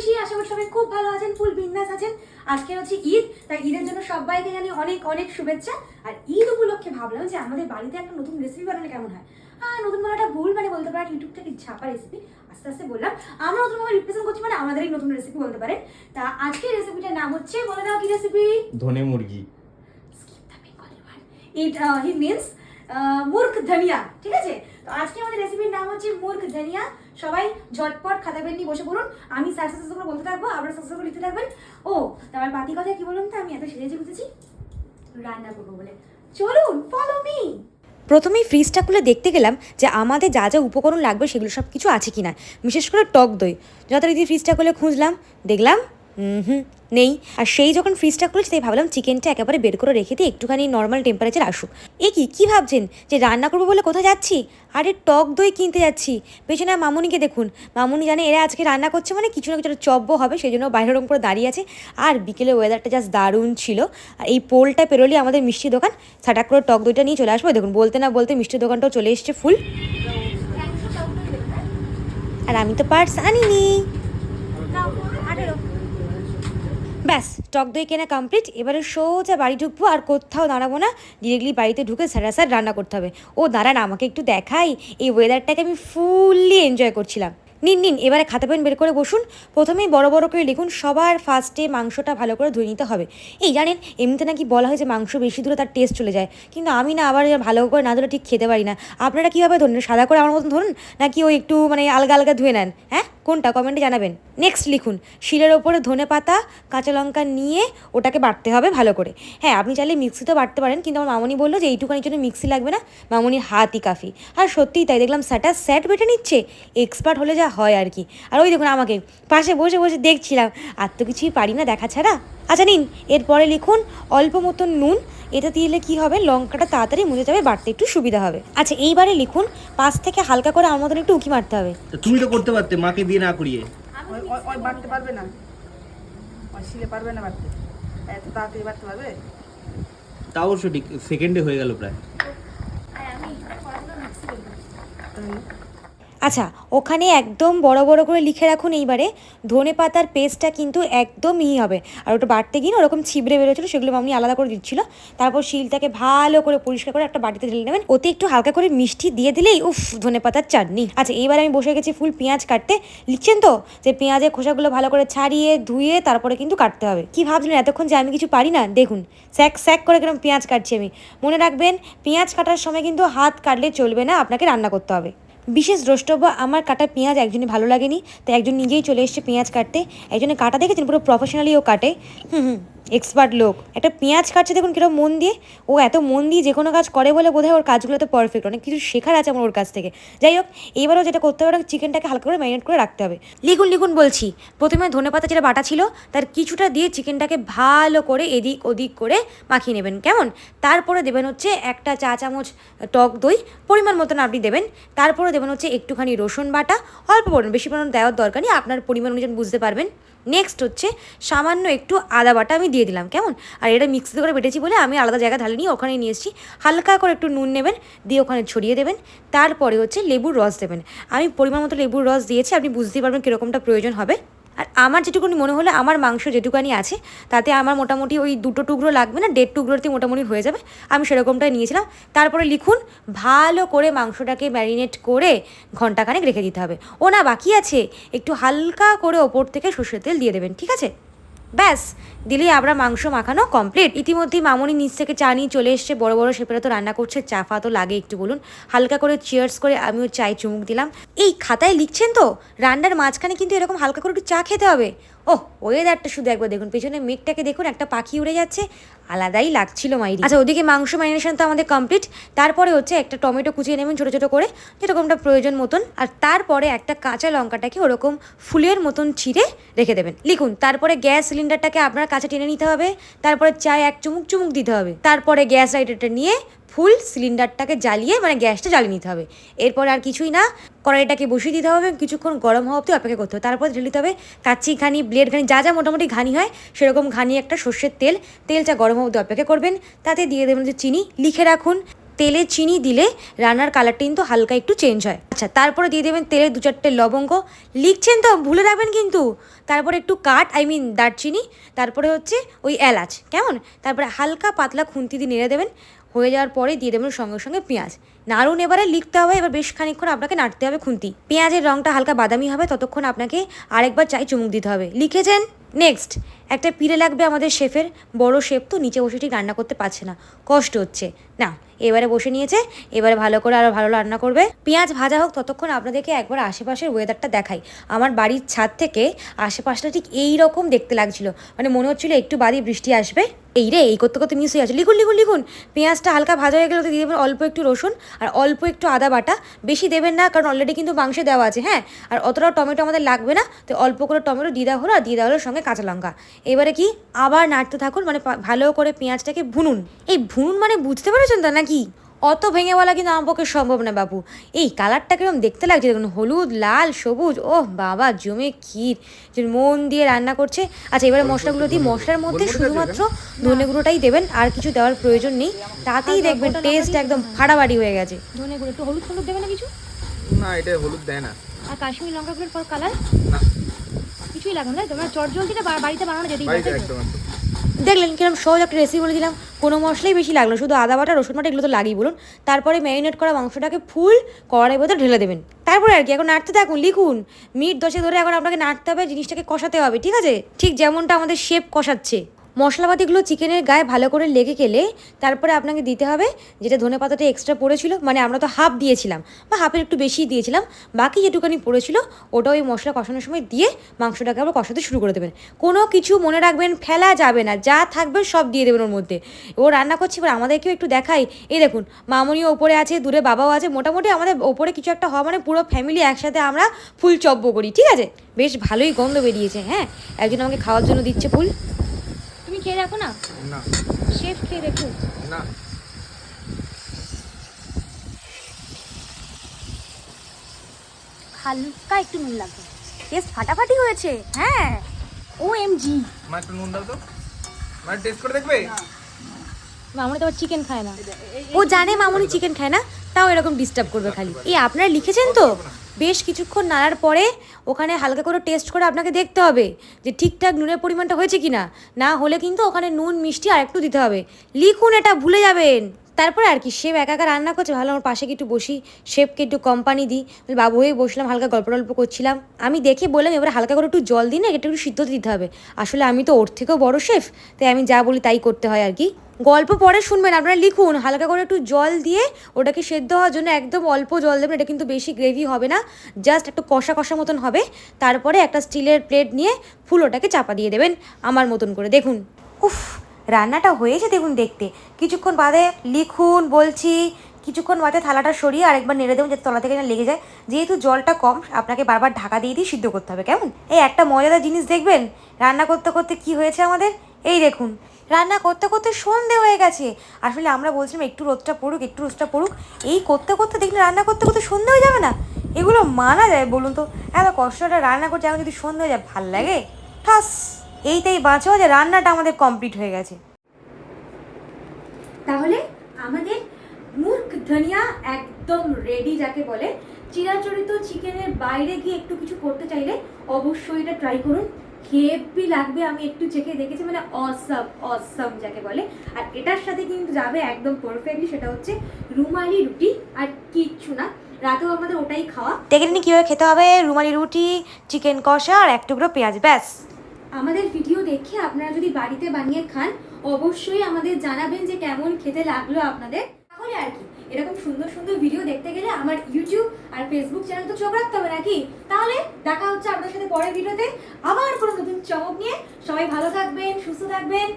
পিসি আশা করি সবাই খুব ভালো আছেন ফুল বিন্দাস আছেন। আজকে হচ্ছে ঈদ তাই ঈদের জন্য সবাইকে জানি অনেক অনেক শুভেচ্ছা। আর ঈদ উপলক্ষে ভাবলাম যে আমাদের বাড়িতে একটা নতুন রেসিপি বানালে কেমন হয়? হ্যাঁ নতুন বলাটা ভুল মানে বলতে পারেন ইউটিউব থেকে ছাপা রেসিপি আস্তে আস্তে বললাম। আমরা নতুনভাবে রিপ্রেজেন্ট করছি মানে আমাদেরই নতুন রেসিপি বলতে পারেন। তা আজকের রেসিপিটার নাম হচ্ছে বলে দাও কি রেসিপি ধনে মুরগি। He means uh, মূর্খ ধনিয়া ঠিক আছে? তো আজকে আমাদের রেসিপির নাম হচ্ছে মূর্খ ধনিয়া। সবাই ঝটপট খাতা পেন নিয়ে বসে পড়ুন। আমি স্যার করে বলতে থাকব, আপনারা করে লিখতে থাকবেন। ও তারপর বাতি কথা কি বলুন তো? আমি এত সেরেছে বুঝেছি রান্না করব বলে। চলুন ফলো মি প্রথমেই ফ্রিজটা খুলে দেখতে গেলাম যে আমাদের যা যা উপকরণ লাগবে সেগুলো সব কিছু আছে কি না বিশেষ করে টক দই। যথারীতি ফ্রিজটা খুলে খুঁজলাম, দেখলাম হুম হুম নেই। আর সেই যখন ফ্রিজটা খুলেছি, তাই ভাবলাম চিকেনটা একেবারে বের করে রেখে দিই একটুখানি নর্মাল টেম্পারেচার আসুক। এ কি, কী ভাবছেন? যে রান্না করব বলে কোথায় যাচ্ছি? আরে টক দই কিনতে যাচ্ছি। পেছনে মামুনিকে দেখুন। মামুনি জানে এরা আজকে রান্না করছে মানে কিছু না কিছু চব্য হবে, সেই জন্য বাইরের রকম করে দাঁড়িয়ে আছে। আর বিকেলে ওয়েদারটা জাস্ট দারুণ ছিল। আর এই পোলটা পেরোলি আমাদের মিষ্টি দোকান। সাটাক করে টক দইটা নিয়ে চলে আসব। দেখুন, বলতে না বলতে মিষ্টির দোকানটাও চলে এসছে ফুল আর আমি তো পার্স আনিনি। ব্যাস, টক দই কেনা কমপ্লিট এবারে সোজা বাড়ি ঢুকবো আর কোথাও দাঁড়াবো না। ডিরেক্টলি বাড়িতে ঢুকে সারা স্যার রান্না করতে হবে। ও দাঁড়ান, আমাকে একটু দেখাই। এই ওয়েদারটাকে আমি ফুললি এনজয় করছিলাম। নিন নিন, এবারে খাতা পেন বের করে বসুন। প্রথমেই বড় বড় করে লিখুন, সবার ফার্স্টে মাংসটা ভালো করে ধুয়ে নিতে হবে। এই জানেন, এমনিতে নাকি বলা হয় যে মাংস বেশি দূরে তার টেস্ট চলে যায়। কিন্তু আমি না, আবার ভালো করে না ধরে ঠিক খেতে পারি না। আপনারা কীভাবে ধরুন সাদা করে আমার মতন ধরুন? নাকি ওই একটু মানে আলগা আলগা ধুয়ে নেন? হ্যাঁ? কোনটা কমেন্টে জানাবেন? নেক্সট লিখুন, শিলের ওপরে ধনে পাতা, কাঁচা লঙ্কা নিয়ে ওটাকে বাটতে হবে ভালো করে। হ্যাঁ আপনি চাইলে মিক্সিতেও বাটতে পারেন, কিন্তু আমার মামনি বলল যে এইটুকানির জন্য মিক্সি লাগবে না, মামনির হাতই কাফি। আর সত্যিই তাই, দেখলাম স্যাটা স্যাট বেটে নিচ্ছে এক্সপার্ট হলে যা হয় আর কি। আর ওই দেখুন আমাকে, পাশে বসে বসে দেখছিলাম, আর তো কিছুই পারি না দেখা ছাড়া। আচ্ছা নিন এরপরে লিখুন অল্প মতন নুন এটা দিলে কি হবে? লঙ্কাটা তাড়াতাড়ি মুছে যাবে বাড়তে একটু সুবিধা হবে। আচ্ছা এইবারে লিখুন পাশ থেকে হালকা করে আমার মতন একটু উকি মারতে হবে। তা তুমি তো করতে পারতে মাকে দিয়ে না করিয়ে। ওই ওই- ওই বাড়তে পারবে না। শিলে পারবে না বাড়তে। এত তাড়াতাড়ি বাড়তে পারবে? তা অবশ্য ঠিক সেকেন্ডে হয়ে গেল প্রায়। আমি কড়াগুলো মিক্সি করব তাহলে আচ্ছা ওখানে একদম বড় বড় করে লিখে রাখুন এইবারে। ধনে পাতার পেস্টটা কিন্তু একদম হবে। আর ওটা বাড়তে গিয়ে ওরকম ছিবড়ে বেরোচ্ছিলো, সেগুলো আপনি আলাদা করে দিচ্ছিল। তারপর শিলটাকে ভালো করে পরিষ্কার করে একটা বাটিতে ঢেলে নেবেন। ওতে একটু হালকা করে মিষ্টি দিয়ে দিলেই উফ, ধনে পাতার চাটনি। আচ্ছা এইবার আমি বসে গেছি ফুল পেঁয়াজ কাটতে। লিখছেন তো যে পেঁয়াজের খোসাগুলো ভালো করে ছাড়িয়ে, ধুয়ে তারপরে কিন্তু কাটতে হবে। কি ভাবছিলেন এতক্ষণ যে আমি কিছু পারি না? দেখুন, স্যাক স্যাক করে কীরকম পেঁয়াজ কাটছি আমি। মনে রাখবেন, পেঁয়াজ কাটার সময় কিন্তু হাত কাটলে চলবে না, আপনাকে রান্না করতে হবে। বিশেষ দ্রষ্টব্য, আমার কাটা পেঁয়াজ একজনই ভালো লাগেনি, তাই একজন নিজেই চলে এসছে পেঁয়াজ কাটতে। একজনে কাটা দেখেছেন? পুরো প্রফেশনালিও কাটে। হুম হুম। এক্সপার্ট লোক। একটা পেঁয়াজ কাটছে দেখুন কীরকম মন দিয়ে। ও এত মন দিয়ে যে কোনো কাজ করে বলে বোধহয় ওর কাজগুলোতে পারফেক্ট অনেক কিছু শেখার আছে আমার ওর কাছ থেকে। যাই হোক এবারও যেটা করতে হবে চিকেনটাকে হালকা করে ম্যারিনেট করে রাখতে হবে। লিখুন লিখুন বলছি। প্রথমে ধনেপাতা যেটা বাটা ছিল, তার কিছুটা দিয়ে চিকেনটাকে ভালো করে এদিক ওদিক করে মাখিয়ে নেবেন। কেমন? তারপরে দেবেন হচ্ছে একটা চা চামচ টক দই, পরিমাণ মতন আপনি দেবেন। তারপরে দেবেন হচ্ছে একটুখানি রসুন বাটা। অল্প পরিমাণ, বেশি পরিমাণ দেওয়ার দরকার নেই। আপনার পরিমাণ অনুযায়ী বুঝতে পারবেন। নেক্সট হচ্ছে সামান্য একটু আদা বাটা আমি দিয়ে দিলাম, কেমন? আর এটা মিক্সিতে করে বেটেছি বলে আমি আলাদা জায়গা ঢালিনি ওখানে নিয়ে এসেছি। হালকা করে একটু নুন নেবেন, দিয়ে ওখানে ছড়িয়ে দেবেন। তারপরে হচ্ছে লেবুর রস দেবেন। আমি পরিমাণ মতো লেবুর রস দিয়েছি, আপনি বুঝতেই পারবেন কীরকমটা প্রয়োজন হবে। আর আমার যেটুকুনি মনে হলো, আমার মাংস যেটুকানি আছে, তাতে আমার মোটামুটি ওই দুটো টুকরো লাগবে না, দেড় টুকরোতে মোটামুটি হয়ে যাবে। আমি সেরকমটাই নিয়েছিলাম। তারপরে লিখুন, ভালো করে মাংসটাকে ম্যারিনেট করে ঘন্টাখানেক রেখে দিতে হবে। ও না, বাকি আছে। একটু হালকা করে ওপর থেকে সর্ষের তেল দিয়ে দেবেন, ঠিক আছে? ব্যাস দিলেই আমরা মাংস মাখানো কমপ্লিট ইতিমধ্যেই মামনি নিচ থেকে চা নিয়ে চলে এসছে, বড় বড় সেপেরা তো রান্না করছে, চা ফা তো লাগে একটু বলুন। হালকা করে চিয়ার্স করে আমিও চায় চুমুক দিলাম। এই খাতায় লিখছেন তো, রান্নার মাঝখানে কিন্তু এরকম হালকা করে একটু চা খেতে হবে। ও ওয়েদারটা শুধু একবার দেখুন। পেছনে মেঘটাকে দেখুন, একটা পাখি উড়ে যাচ্ছে। আলাদাই লাগছিল মাইরি আচ্ছা ওদিকে মাংস ম্যারিনেশন তো আমাদের কমপ্লিট তারপরে হচ্ছে একটা টমেটো কুচিয়ে নেবেন ছোটো ছোটো করে যেরকমটা প্রয়োজন মতন। আর তারপরে একটা কাঁচা লঙ্কাটাকে ওরকম ফুলের মতন ছিঁড়ে রেখে দেবেন। লিখুন, তারপরে গ্যাস সিলিন্ডারটাকে আপনার কাছে টেনে নিতে হবে। তারপরে চায় এক চুমুক চুমুক দিতে হবে। তারপরে গ্যাস লাইটারটা নিয়ে ফুল সিলিন্ডারটাকে জ্বালিয়ে মানে গ্যাসটা জ্বালিয়ে নিতে হবে। এরপর আর কিছুই না, কড়াইটাকে বসিয়ে দিতে হবে, কিছুক্ষণ গরম হওয়া অব্দি অপেক্ষা করতে হবে। তারপর ঢেলে দিতে হবে কাচ্চি ঘানি, ব্লেড ঘানি, যা যা মোটামুটি ঘানি হয়, সেরকম ঘানি একটা সর্ষের তেল। তেলটা গরম হওয়া অব্দি অপেক্ষা করবেন। তাতে দিয়ে দেবেন যে চিনি, লিখে রাখুন। তেলে চিনি দিলে রান্নার কালারটা কিন্তু হালকা একটু চেঞ্জ হয়। আচ্ছা তারপরে দিয়ে দেবেন তেলে দু চারটে লবঙ্গ। লিখছেন তো, ভুলে রাখবেন কিন্তু। তারপরে একটু কাঠ আই মিন দারচিনি, তারপরে হচ্ছে ওই এলাচ, কেমন? তারপরে হালকা পাতলা খুন্তি দিয়ে নেড়ে দেবেন। হয়ে যাওয়ার পরে দিয়ে দেবেন সঙ্গে সঙ্গে পেঁয়াজ। নাড়ুন এবারে, লিখতে হবে, এবার বেশ খানিকক্ষণ আপনাকে নাড়তে হবে খুন্তি। পেঁয়াজের রঙটা হালকা বাদামি হবে, ততক্ষণ আপনাকে আরেকবার চাই চুমুক দিতে হবে। লিখেছেন? নেক্সট একটা পিড়ে লাগবে আমাদের শেফের, বড় শেফ তো নিচে বসে ঠিক রান্না করতে পারছে না, কষ্ট হচ্ছে। না, এবারে বসে নিয়েছে, এবারে ভালো করে আরও ভালো রান্না করবে। পেঁয়াজ ভাজা হোক, ততক্ষণ আপনাদেরকে একবার আশেপাশের ওয়েদারটা দেখাই। আমার বাড়ির ছাদ থেকে আশেপাশটা ঠিক এই রকম দেখতে লাগছিল মানে মনে হচ্ছিল একটু বাদই বৃষ্টি আসবে। এই রে, এই করতে করতে মিস হয়ে আছে লিখুন লিখুন লিখুন। পেঁয়াজটা হালকা ভাজা হয়ে গেলে দিয়ে দেবেন অল্প একটু রসুন আর অল্প একটু আদা বাটা। বেশি দেবেন না, কারণ অলরেডি কিন্তু মাংসে দেওয়া আছে হ্যাঁ? আর অতটাও টমেটো আমাদের লাগবে না, তো অল্প করে টমেটো দিয়ে হলো আর দিয়ে দেওয়া হলো সঙ্গে কাঁচা লঙ্কা। এবারে কি? আবার নাড়তে থাকুন মানে ভালো করে পেঁয়াজটাকে ভুনুন। এই ভুনুন মানে বুঝতে পেরেছেন তো নাকি? অত ভেঙে বলা কিন্তু আমার পক্ষে সম্ভব না বাবু। এই কালারটা কীরকম দেখতে লাগছে দেখুন হলুদ লাল সবুজ ওহ বাবা জমে ক্ষীর। যে মন দিয়ে রান্না করছে। আচ্ছা এবারে মশলাগুলো দিয়ে মশলার মধ্যে শুধুমাত্র ধনে গুঁড়োটাই দেবেন আর কিছু দেওয়ার প্রয়োজন নেই। তাতেই দেখবেন টেস্ট একদম ফাড়াবাড়ি হয়ে গেছে। ধনে গুঁড়ো একটু হলুদ হলুদ দেবে না কিছু? না এটা হলুদ দেয় না। আর কাশ্মীর লঙ্কা গুঁড়োর পর কালার না। কিছুই লাগবে না তোমার চট জলদিটা বাড়িতে বানানো যেতেই পারে একদম। দেখলেন কিরম সহজ একটা রেসিপি বলে দিলাম। কোনো মশলাই বেশি লাগল শুধু আদা বাটা, রসুন বাটা, এগুলো তো লাগেই বলুন। তারপরে ম্যারিনেট করা মাংসটাকে ফুল কড়াই ভেতর ঢেলে দেবেন। তারপরে আর কি, এখন নাড়তে থাকুন, লিখুন। মিট দশে ধরে এখন আপনাকে নাড়তে হবে, জিনিসটাকে কষাতে হবে, ঠিক আছে? ঠিক যেমনটা আমাদের শেপ কষাচ্ছে। মশলাপাতিগুলো চিকেনের গায়ে ভালো করে লেগে গেলে তারপরে আপনাকে দিতে হবে যেটা ধনে পাতাটা এক্সট্রা পড়েছিল মানে আমরা তো হাফ দিয়েছিলাম, বা হাফের একটু বেশি দিয়েছিলাম, বাকি যেটুকানি পড়েছিল ওটা ওই মশলা কষানোর সময় দিয়ে মাংসটাকে আবার কষাতে শুরু করে দেবেন। কোনো কিছু মনে রাখবেন, ফেলা যাবে না, যা থাকবে সব দিয়ে দেবেন ওর মধ্যে। ও রান্না করছি, এবার আমাদেরকেও একটু দেখাই। এই দেখুন, মামনিও ওপরে আছে, দূরে বাবাও আছে, মোটামুটি আমাদের ওপরে কিছু একটা হওয়া মানে পুরো ফ্যামিলি একসাথে আমরা ফুল চব্য করি, ঠিক আছে? বেশ ভালোই গন্ধ বেরিয়েছে হ্যাঁ? একজন আমাকে খাওয়ার জন্য দিচ্ছে ফুল। খেয়ে দেখো না? না। শেফ খেয়ে দেখো। না। হালকা একটু নুন লাগবে। টেস্ট ফাটাফাটি হয়েছে হ্যাঁ। ও এম জি মা একটু নুন দাও তো। মা টেস্ট করে দেখবে? মামনি তো চিকেন খায় না। ও জানে মামুনি চিকেন খায় না তাও এরকম ডিস্টার্ব করবে খালি। এই আপনারা লিখেছেন তো? বেশ কিছুক্ষণ নাড়ার পরে ওখানে হালকা করে টেস্ট করে আপনাকে দেখতে হবে যে ঠিকঠাক নুনের পরিমাণটা হয়েছে কি না না হলে কিন্তু ওখানে নুন, মিষ্টি আর একটু দিতে হবে। লিখুন এটা, ভুলে যাবেন। তারপরে আর কি শেফ একা একা রান্না করছে ভালো আমার পাশে একটু বসি, শেফকে একটু কোম্পানি দিই। বাবু হয়ে বসলাম, হালকা গল্প টল্প করছিলাম। আমি দেখে বললাম, এবার হালকা করে একটু জল দিই না এটা একটু সিদ্ধ দিতে হবে। আসলে আমি তো ওর থেকেও বড় শেফ, তাই আমি যা বলি তাই করতে হয় আর কি। গল্প পরে শুনবেন আপনারা, লিখুন, হালকা করে একটু জল দিয়ে ওটাকে সেদ্ধ হওয়ার জন্য একদম অল্প জল দেবেন, এটা কিন্তু বেশি গ্রেভি হবে না জাস্ট একটু কষা কষা মতন হবে। তারপরে একটা স্টিলের প্লেট নিয়ে ফুল ওটাকে চাপা দিয়ে দেবেন, আমার মতন করে। দেখুন। উফ রান্নাটা হয়েছে দেখুন দেখতে। কিছুক্ষণ বাদে লিখুন, বলছি, কিছুক্ষণ বাদে থালাটা সরিয়ে আরেকবার নেড়ে দেবেন যাতে তলা থেকে না লেগে যায়। যেহেতু জলটা কম, আপনাকে বারবার ঢাকা দিয়ে দিয়ে সিদ্ধ করতে হবে, কেমন? এই একটা মজাদার জিনিস দেখবেন? রান্না করতে করতে কি হয়েছে আমাদের? এই দেখুন, রান্না করতে করতে সন্ধে হয়ে গেছে। আসলে আমরা বলছিলাম একটু রোদটা পড়ুক, একটু রোদটা পড়ুক। এই করতে করতে দেখলে রান্না করতে করতে সন্ধে হয়ে যাবে না? এগুলো মানা যায় বলুন তো? এত কষ্টটা রান্না করছে এখন যদি সন্ধে হয়ে যায়, ভালো লাগে? ঠাস! এইটাই বাঁচো যে রান্নাটা আমাদের কমপ্লিট হয়ে গেছে। তাহলে আমাদের মুখ ধনিয়া একদম রেডি যাকে বলে চিরাচরিত চিকেনের বাইরে গিয়ে একটু কিছু করতে চাইলে অবশ্যই এটা ট্রাই করুন। হেভি লাগবে আমি একটু চেখে দেখেছি মানে অসম অসম যাকে বলে। আর এটার সাথে কিন্তু যাবে একদম পারফেক্টলি সেটা হচ্ছে রুমালি রুটি আর কিচ্ছু না। রাতেও আমাদের ওটাই খাওয়া। দেখে নিন কীভাবে খেতে হবে রুমালি রুটি চিকেন কষা আর এক টুকরো পেঁয়াজ ব্যাস। আমাদের ভিডিও দেখে আপনারা যদি বাড়িতে বানিয়ে খান, অবশ্যই আমাদের জানাবেন যে কেমন খেতে লাগল আপনাদের। তাহলে আর কি, এরকম সুন্দর সুন্দর ভিডিও দেখতে গেলে আমার ইউটিউব আর ফেসবুক চ্যানেল তো চোখ রাখতে হবে নাকি? তাহলে দেখা হচ্ছে আপনার সাথে পরের ভিডিওতে আবার কোনো নতুন চমক নিয়ে। সবাই ভালো থাকবেন, সুস্থ থাকবেন।